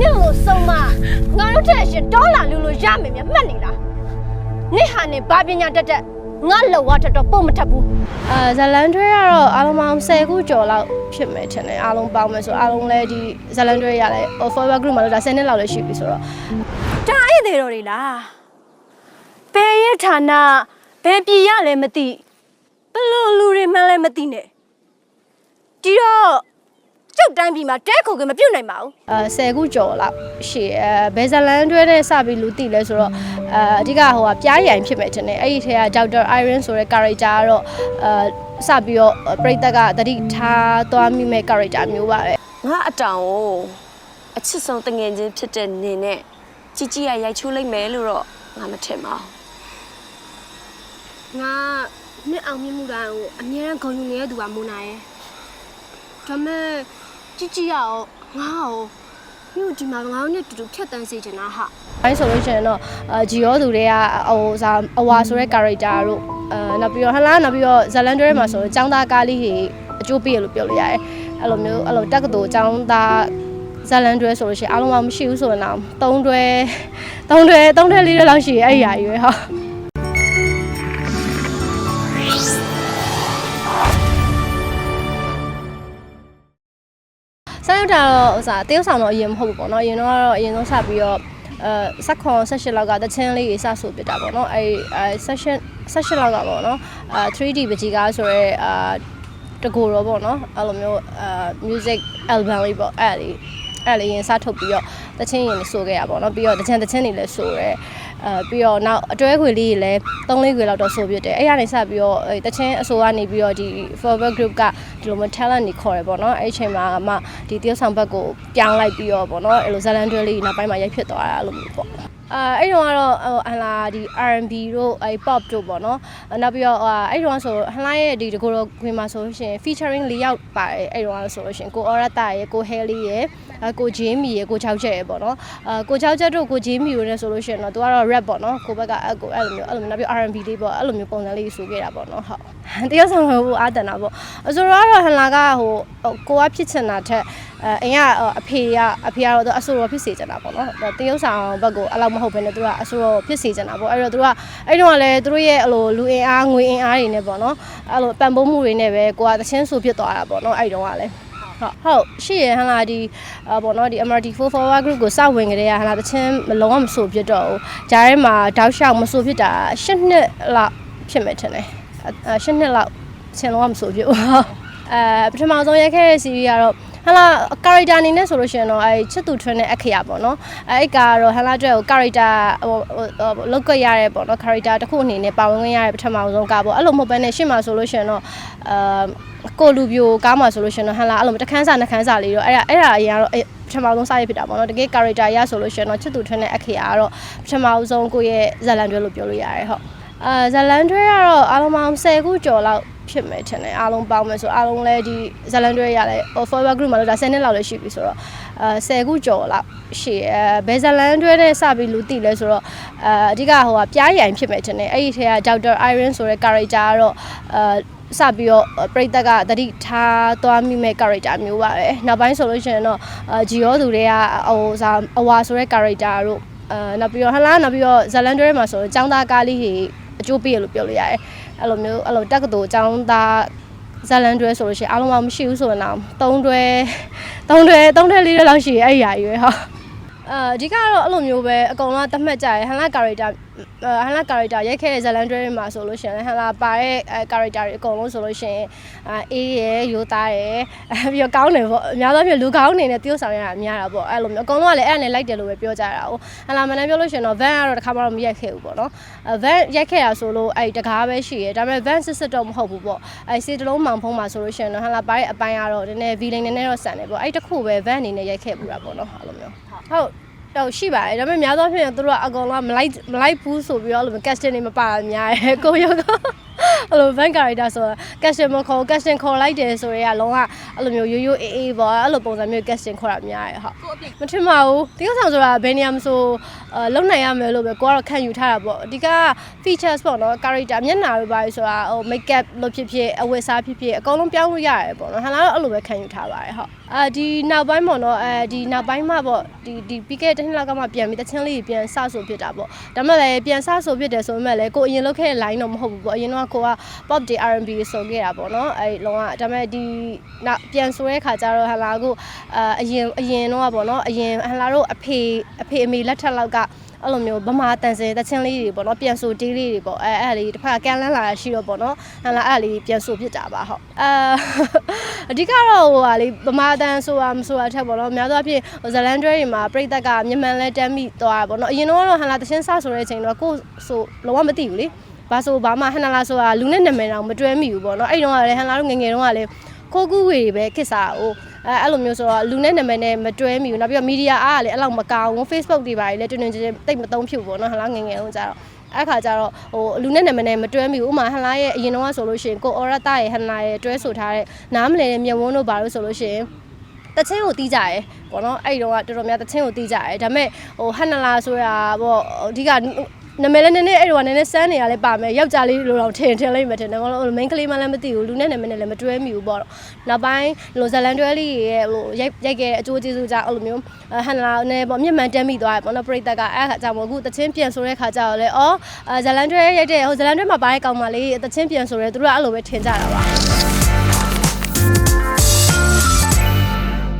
နင့်ကိုဆုံးမငါတို့ထက်ရှင်ဒေါ်လာလူလိုရမယ်မြတ်မှတ်နေလားနင့်ဟာနေဘာပညာတက်တက်ငါလောဝတက်တော့ပုံမထပ်ဘူးအာဇလန်တွဲကတော့အားလုံးပေါင်း10ခုကျော်လောက်ဖြစ်မယ်ထင်တယ်အားလုံးပေါင်းမယ်ဆိုအားလုံးလည်းဒီဇလန်တွဲရလဲ forever group မှာလို့ဒါ10နှစ်လောက်လည်းရှိပြီဆိုတော့ဒါအဲ့သေးတော်တွေလားဘယ်ရဲ့ဌာနဘယ်ပြည်ရလဲမသိဘလို့လူတွေမှန်းလဲမသိနဲ့ဒီတော့ ကျုပ်တိုင်းပြည်မှာတဲခုကမပြုတ်နိုင်ပါဘူးအာ10ခုကျော်လောက်ရှိအဲဘယ်ဇလန်တွဲနဲ့စပြီးလူသိလဲဆိုတော့အာအဓိကဟိုကပြားရိုင်ဖြစ်မယ်ထင်တယ်အဲ့ဒီထဲက Dr. Iron ဆိုတဲ့ character ကတော့အာစပြီးတော့ပရိသတ်ကတတိထားသွားမိမဲ့ character မျိုးပါပဲငါအတောင်ကိုအချစ်ဆုံးတငယ်ချင်းဖြစ်တဲ့နေနဲ့ជីជីရရိုက်ချိုးလိုက်မယ်လို့တော့ငါမထင်ပါဘူးငါနှစ်အောင်မြင့်မှုတိုင်းကိုအမြဲတမ်းဂုဏ်ယူနေတဲ့သူကမူနာရဲ့ဒါမဲ့ ကြည့်ကြည့်ရအောင်ငါ့ကိုမြို့ဒီမှာငါတို့နဲ့တူတူဖြတ်တန်းစေချင်တာဟာ။အဲဆိုလို့ရှိရင်တော့အာဂျီရောသူတွေကဟိုစာအဝါဆိုတဲ့ character တို့အဲနောက်ပြီးတော့ဟလာနောက်ပြီးတော့ဇလန်တွဲမှာဆိုတော့ចောင်းသားကားလေးကြီးအကျိုးပေးရလို့ပြောလို့ရတယ်။အဲ့လိုမျိုးအဲ့လိုတက္ကသိုလ်ចောင်းသားဇလန်တွဲဆိုလို့ရှိရင်အားလုံးကမရှိဘူးဆိုတော့သုံးတွဲသုံးတွဲသုံးတွဲလေးတွဲလောက်ရှိရဲ့အဲ့ဒီအရာကြီးပဲဟုတ် ဆောင်းရတာတော့ဥစားတရုတ်ဆောင်တော့အရင်မဟုတ်ဘူးပေါ့နော်အရင်တော့ကတော့အရင်ဆုံးစပြီးတော့အဲဆက်ခွန်ဆက်ရှစ်လောက်ကတချင်းလေးကြီးစဆိုပြတာပေါ့နော်အဲအဲဆက်ရှစ်ဆက်ရှစ်လောက်ကပေါ့နော်အဲ 3D ပကြီးကားဆိုရဲအာတကူတော့ပေါ့နော်အဲ့လိုမျိုးအာ music album လေးပေါ့အဲ့လေးအဲ့လေးရင်စထုတ်ပြီးတော့တချင်းရင်ဆိုခဲ့ရပါတော့ပြီးတော့တချင်းတချင်းတွေလည်းဆိုရဲ အဲပြီးတော့နောက်အတွဲခွေလေးတွေလည်း၃လေးခွေလောက်တော့ဆိုပြတယ်အဲ့ရနေစပြီးတော့အဲတချင်းအဆိုကနေပြီးတော့ဒီ Forever Group ကဒီလိုမျိုး talent တွေခေါ်တယ်ပေါ့နော်အဲ့ဒီအချိန်မှာမှဒီတရုတ်ဆောင်ဘက်ကိုပြောင်းလိုက်ပြီးတော့ပေါ့နော်အဲ့လိုဇလန်တွဲလေးနောက်ပိုင်းမှာရိုက်ဖြစ်သွားတာအဲ့လိုမျိုးပေါ့ အာအဲ့တော့ကတော့ဟိုအလာဒီ R&B တို့အဲ pop တို့ပေါ့နော်နောက်ပြီးတော့အဲ့တော့ဆိုဟလာရဲ့ဒီတကူတော့ခွေမှာဆိုလို့ရှိရင် featuring ၄ယောက်ပါတယ်အဲ့တော့ဆိုလို့ရှိရင်ကို Orata ရဲ့ကို Haley ရဲ့အဲကို Jamie ရဲ့ကိုချောက်ချက်ရဲ့ပေါ့နော်အာကိုချောက်ချက်တို့ကို Jamie တို့လည်းဆိုလို့ရှိရင်တော့သူကတော့ rap ပေါ့နော်ကိုဘက်ကအကိုအဲ့လိုမျိုးအဲ့လိုမျိုးနောက်ပြီး R&B လေးပေါ့အဲ့လိုမျိုးပုံစံလေးဆိုခဲ့တာပေါ့နော်ဟုတ်တရုတ်ဆောင်ဟိုအာတန်တာပေါ့အဆိုတော့ဟလာကဟိုကိုကဖြစ်ချင်တာထက် အဲအရင်ကအဖေကအဖေကတော့အဆိုတော့ဖြစ်စေချင်တာပေါ့နော်တရုတ်ဆောင်ဘက်ကိုအဲ့လောက်မဟုတ်ဘဲနဲ့သူကအဆိုတော့ဖြစ်စေချင်တာပေါ့အဲ့တော့သူကအဲ့တော့လည်းသူတို့ရဲ့အလိုလူအင်အားငွေအင်အားတွေနဲ့ပေါ့နော်အဲ့လိုပံ့ပိုးမှုတွေနဲ့ပဲကိုကသချင်းဆူဖြစ်သွားတာပေါ့နော်အဲ့တုန်းကလည်းဟုတ်ဟုတ်ရှိရဟလာဒီအဘောနော်ဒီ MRT4 forward group ကိုစဝင်ကြတဲ့ဟလာတချင်းမလုံးဝမဆိုဖြစ်တော့ဘူးဂျားထဲမှာတောက်လျှောက်မဆိုဖြစ်တာ၈နှစ်လောက်ဖြစ်မယ်ထင်တယ်အဲ၈နှစ်လောက်ချင်းလုံးဝမဆိုဖြစ်ဘူးအဲပထမဆုံးရိုက်ခဲ့တဲ့ series ကတော့ ဟလာ character အနေနဲ့ဆိုလို့ရှိရင်တော့အဲချစ်သူထွန်းတဲ့အခရာပေါ့နော်အဲအဲ့ကတော့ဟလာအတွက်ကို character ဟိုလောက်ကရရဲပေါ့နော် character တစ်ခုအနေနဲ့ပါဝင်ခွင့်ရတဲ့ပထမဆုံးကပေါ့အဲ့လိုမဟုတ်ဘဲနဲ့ရှေ့မှာဆိုလို့ရှိရင်တော့အာကိုလူပြိုကားမှာဆိုလို့ရှိရင်တော့ဟလာအဲ့လိုတခန်းစာနှခန်းစာလေးတော့အဲ့ဒါအဲ့ဒါအရင်ကတော့ပထမဆုံးစရဖြစ်တာပေါ့နော်တကယ် character ရဆိုလို့ရှိရင်တော့ချစ်သူထွန်းတဲ့အခရာကတော့ပထမဆုံးကိုယ့်ရဲ့ဇာတ်လမ်းတွဲလို့ပြောလို့ရတယ်ဟုတ်အာဇာတ်လမ်းတွဲကတော့အားလုံးပေါင်း10ခုကျော်လောက် ဖြစ်မယ်ထင်တယ်အားလုံးပေါင်းမယ်ဆိုအားလုံးလည်းဒီဇလန်တွဲရလဲ forever group မှာလို့ဒါ10နှစ်လောက်လည်းရှိပြီဆိုတော့အဲ10ခုကျော်လောက်ရှိအဲဘယ်ဇလန်တွဲနဲ့စပြီးလူသိလဲဆိုတော့အဲအဓိကဟိုကပြားရိုင်ဖြစ်မယ်ထင်တယ်အဲ့ဒီထဲက Dr. Iron ဆိုတဲ့ character ကတော့အဲစပြီးတော့ပရိသတ်ကတတိထားသွားမိမဲ့ character မျိုးပါပဲနောက်ပိုင်းဆိုလို့ရှိရင်တော့အာဂျီရောသူတွေကဟိုစာအဝါဆိုတဲ့ character တို့အဲနောက်ပြီးတော့ဟလာနောက်ပြီးတော့ဇလန်တွဲမှာဆိုတော့ចောင်းသားကားလေးကြီးအကျိုးပေးရလို့ပြောလို့ရတယ် အဲ့လိုမျိုးအဲ့လိုတက္ကသိုလ်ចောင်းသားဇလန်တွဲဆိုလို့ရှိရင်အားလုံးကမရှိဘူးဆိုတော့သုံးတွဲသုံးတွဲသုံးတွဲလေးတွဲလောက်ရှိရဲ့အဲ့ဒီအရာကြီးပဲဟုတ် အာအဓိကတော့အဲ့လိုမျိုးပဲအကုန်လုံးသတ်မှတ်ကြရဟန်လာ character ဟန်လာ character ရိုက်ခဲ့တဲ့ဇလန်တွဲတွေမှာဆိုလို့ရှိရင်ဟန်လာပါတဲ့အဲ character တွေအကုန်လုံးဆိုလို့ရှိရင်အာအေးရယ်ရိုးသားရယ်ပြီးတော့ကောင်းတယ်ပေါ့အများသောဖြင့်လူကောင်းနေနဲ့တရုပ်ဆောင်ရတာများတာပေါ့အဲ့လိုမျိုးအကုန်လုံးကလည်းအဲ့ဒါနဲ့လိုက်တယ်လို့ပဲပြောကြတာ哦ဟန်လာမန်တန်းပြောလို့ရှိရင်တော့ van ကတော့တစ်ခါမှတော့မရိုက်ခဲ့ဘူးပေါ့နော်အဲ van ရိုက်ခဲ့တာဆိုလို့အဲ့တကားပဲရှိရယ်ဒါပေမဲ့ van စစ်စစ်တော့မဟုတ်ဘူးပေါ့အဲ့စေတလုံးမောင်ဖုံးမှာဆိုလို့ရှိရင်တော့ဟန်လာပါတဲ့အပိုင်းကတော့နည်းနည်း villain နည်းနည်းတော့ဆန်တယ်ပေါ့အဲ့တခုပဲ van အနေနဲ့ရိုက်ခဲ့ပူတာပေါ့နော်အဲ့လိုမျိုးဟုတ် တော့ရှိပါတယ်ဒါပေမဲ့များသောအားဖြင့်သူတို့ကအကောင်လုံးကမလိုက်မလိုက်ဘူးဆိုပြီးတော့အဲ့လို casting တွေမပါတာများတယ်ကိုရုပ်ကအဲ့လို van character ဆိုတာ casting မခေါ် casting ခေါ်လိုက်တယ်ဆိုရဲကလုံးဝအဲ့လိုမျိုးရိုးရိုးအေးအေးပေါ့အဲ့လိုပုံစံမျိုး casting ခေါ်တာများရယ်ဟုတ်မထင်ပါဘူးတရုပ်ဆောင်ဆိုတာဘယ်နေရာမဆိုအဲ လုံနိုင်ရမယ်လို့ပဲကိုကတော့ခံယူထားတာပေါ့အဓိက features ပေါ့နော် character မျက်နှာတွေပါဆိုတာဟို make up လို့ဖြစ်ဖြစ်အဝတ်အစားဖြစ်ဖြစ်အကုန်လုံးပြောင်းလို့ရတယ်ပေါ့နော်ဟန်လာတော့အဲ့လိုပဲခံယူထားပါတယ်ဟုတ်အာဒီနောက်ပိုင်းပေါ့နော်အဲဒီနောက်ပိုင်းမှာပေါ့ဒီဒီပြီးခဲ့တဲ့တစ်နှစ်လောက်ကမှပြန်ပြီးတချင်းလေးပြန်စဆိုဖြစ်တာပေါ့ဒါမှလည်းပြန်စဆိုဖြစ်တယ်ဆိုပေမဲ့လည်းကိုအရင်လုပ်ခဲ့တဲ့ line တော့မဟုတ်ဘူးပေါ့အရင်တော့ကိုက pop တွေ R&B တွေဆိုခဲ့တာပေါ့နော်အဲလုံးဝဒါပေမဲ့ဒီနောက်ပြန်ဆိုတဲ့ခါကျတော့ဟန်လာကိုအာအရင်အရင်တော့ပေါ့နော်အရင်ဟန်လာတို့အဖေအဖေအမေလက်ထက်လောက်ကအဲ့လိုမျိုးဗမာတန်စင်တချင်းလေးတွေပေါ့နော်ပြန်ဆိုတေးလေးတွေပေါ့အဲအဲ့လေးတစ်ဖက်ကကန်လန်းလာရှိတော့ပေါ့နော်ဟန်လာအဲ့လေးပြန်ဆိုဖြစ်တာပါဟုတ်အာအဓိကတော့ဟိုဟာလေးဗမာတန်ဆိုတာမဆိုတာထက်ပေါ့နော်အများသောအားဖြင့်ဇလန်ဒရဲတွေမှာပြိတက်ကမြန်မာလဲတမ်းမိသွားတာပေါ့နော်အရင်တော့ဟန်လာတချင်းစဆိုတဲ့အချိန်တော့ကိုဆိုလုံးဝမသိဘူးလေဘာဆိုဘာမှဟန်လာဆိုတာလူနဲ့နာမည်တော့မတွဲမိဘူးပေါ့နော်အဲ့တုန်းကလည်းဟန်လာတို့ငယ်ငယ်တုန်းကလည်းခိုးကူးဝေတွေပဲခစ်စားဟို အဲအဲ့လိုမျိုးဆိုတော့လူနဲ့နာမည်နဲ့မတွဲမိဘူးနောက်ပြီးတော့မီဒီယာအားကလည်းအဲ့လောက်မကောင်းဘူး Facebook တွေပါလေတွင်တွင်ချင်းချင်းတိတ်မသုံးဖြစ်ဘူးပေါ့နော်ဟန်လာငယ်ငယ်တုန်းကျတော့အဲ့ခါကျတော့ဟိုလူနဲ့နာမည်နဲ့မတွဲမိဘူးဥမာဟန်လာရဲ့အရင်တော့ဆိုလို့ရှိရင်ကိုအော်ရတာရဲ့ဟန်လာရဲ့တွဲဆိုထားတဲ့နားမလည်တဲ့မျက်ဝန်းတို့ဘာလို့ဆိုလို့ရှိရင်တချင်းကိုတီးကြရဲပေါ့နော်အဲ့ဒီတော့ကတော်တော်များတချင်းကိုတီးကြရဲဒါပေမဲ့ဟိုဟန်နလာဆိုတာပေါ့အဓိက နာမည်လည်းနည်းနည်းအဲ့တော့နည်းနည်းစမ်းနေရလဲပါမယ်ယောက်ျားလေးလိုတော့ထင်ထင်လိုက်မှထင်တယ်ဘာလို့ main ကလေးမှလည်းမသိဘူးလူနဲ့နာမည်နဲ့လည်းမတွဲမိဘူးပေါ့နောက်ပိုင်းလိုဇလန်တွဲလေးရဲ့ဟိုရိုက်ရိုက်ခဲ့တဲ့အကျိုးကျေးဇူးကြောင့်အဲ့လိုမျိုးဟန်လာနဲ့ပေါ့မျက်မှန်တက်မိသွားတယ်ပေါ့နော်ပရိသတ်ကအဲ့ခါကြောင့်မို့အခုတချင်းပြန်ဆိုတဲ့ခါကျတော့လေအော်ဇလန်တွဲရိုက်တဲ့ဟိုဇလန်တွဲမှာပါတဲ့ကောင်မလေးတချင်းပြန်ဆိုရဲသူတို့ကအဲ့လိုပဲထင်ကြတာပါ